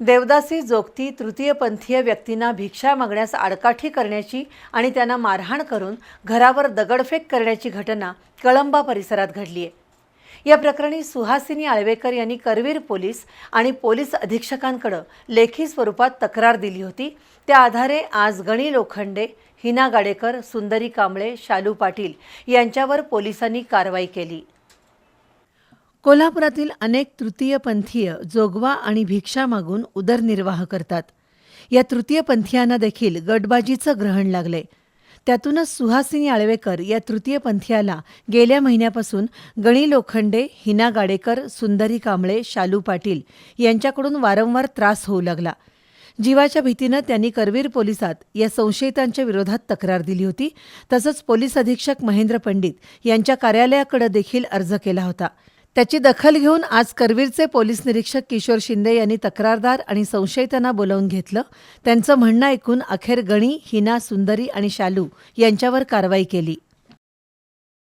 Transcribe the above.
देवदासी जोगती तृतीयपंथीय व्यक्तींना भिक्षा मागण्यास आडकाठी करण्याची आणि त्यांना मारहाण करून घरावर दगडफेक करण्याची घटना कळंबा परिसरात घडली आहे. या प्रकरणी सुहासिनी आळवेकर यांनी करवीर पोलीस आणि पोलीस अधीक्षकांकडं लेखी स्वरूपात तक्रार दिली होती. त्या आधारे आज गणी लोखंडे हिना गाडेकर सुंदरी कांबळे शालू पाटील यांच्यावर पोलिसांनी कारवाई केली. कोल्हापुरातील अनेक तृतीयपंथीय जोगवा आणि भिक्षा मागून उदरनिर्वाह करतात. या तृतीयपंथीयांना देखील गटबाजीचं ग्रहण लागले. त्यातूनच सुहासिनी आळवेकर या तृतीयपंथीयाला गेल्या महिन्यापासून गणी लोखंडे हिना गाडेकर सुंदरी कांबळे शालू पाटील यांच्याकडून वारंवार त्रास होऊ लागला. जीवाच्या भीतीनं त्यांनी करवीर पोलिसात या संशयितांच्या विरोधात तक्रार दिली होती. तसंच पोलीस अधीक्षक महेंद्र पंडित यांच्या कार्यालयाकडे देखील अर्ज केला होता. त्याची दखल घेऊन आज करवीरचे पोलीस निरीक्षक किशोर शिंदे यांनी तक्रारदार आणि संशयितांना बोलावून घेतलं. त्यांचं म्हणणं ऐकून अखेर गणी हिना सुंदरी आणि शालू यांच्यावर कारवाई केली.